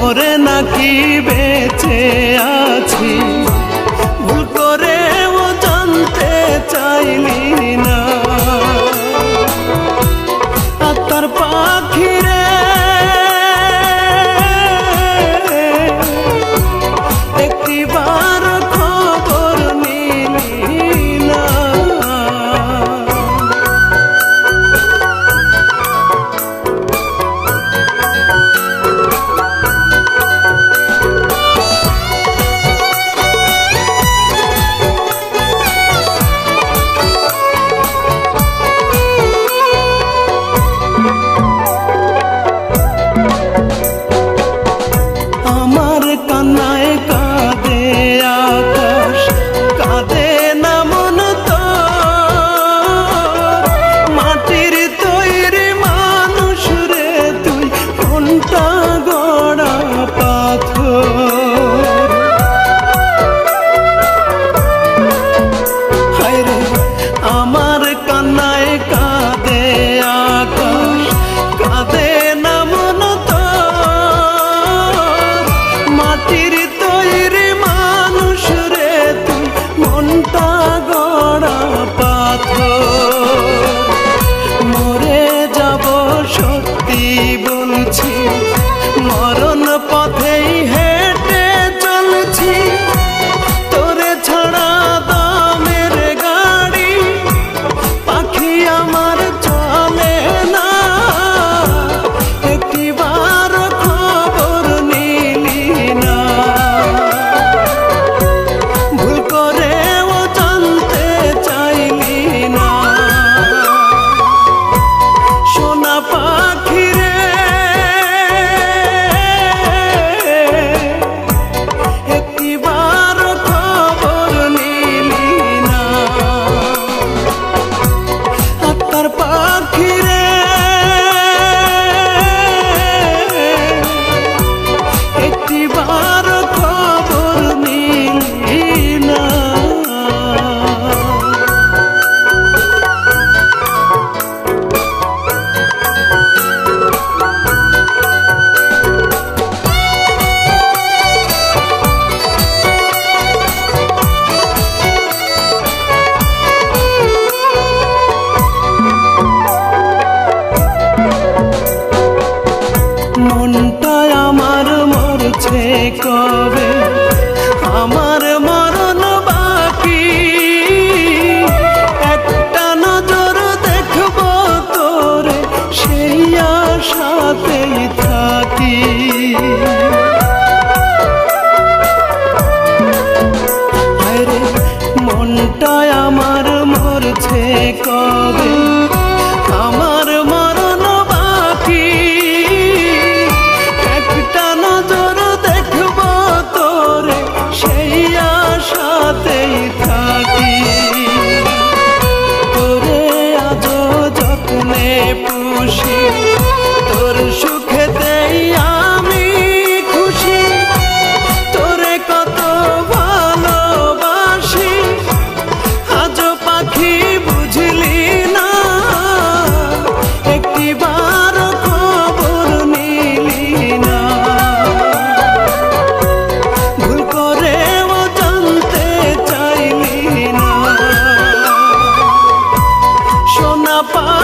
করে নাকি বেঁচে আছি? ভুল ও জানতে চাইলি না। for பாப்பா.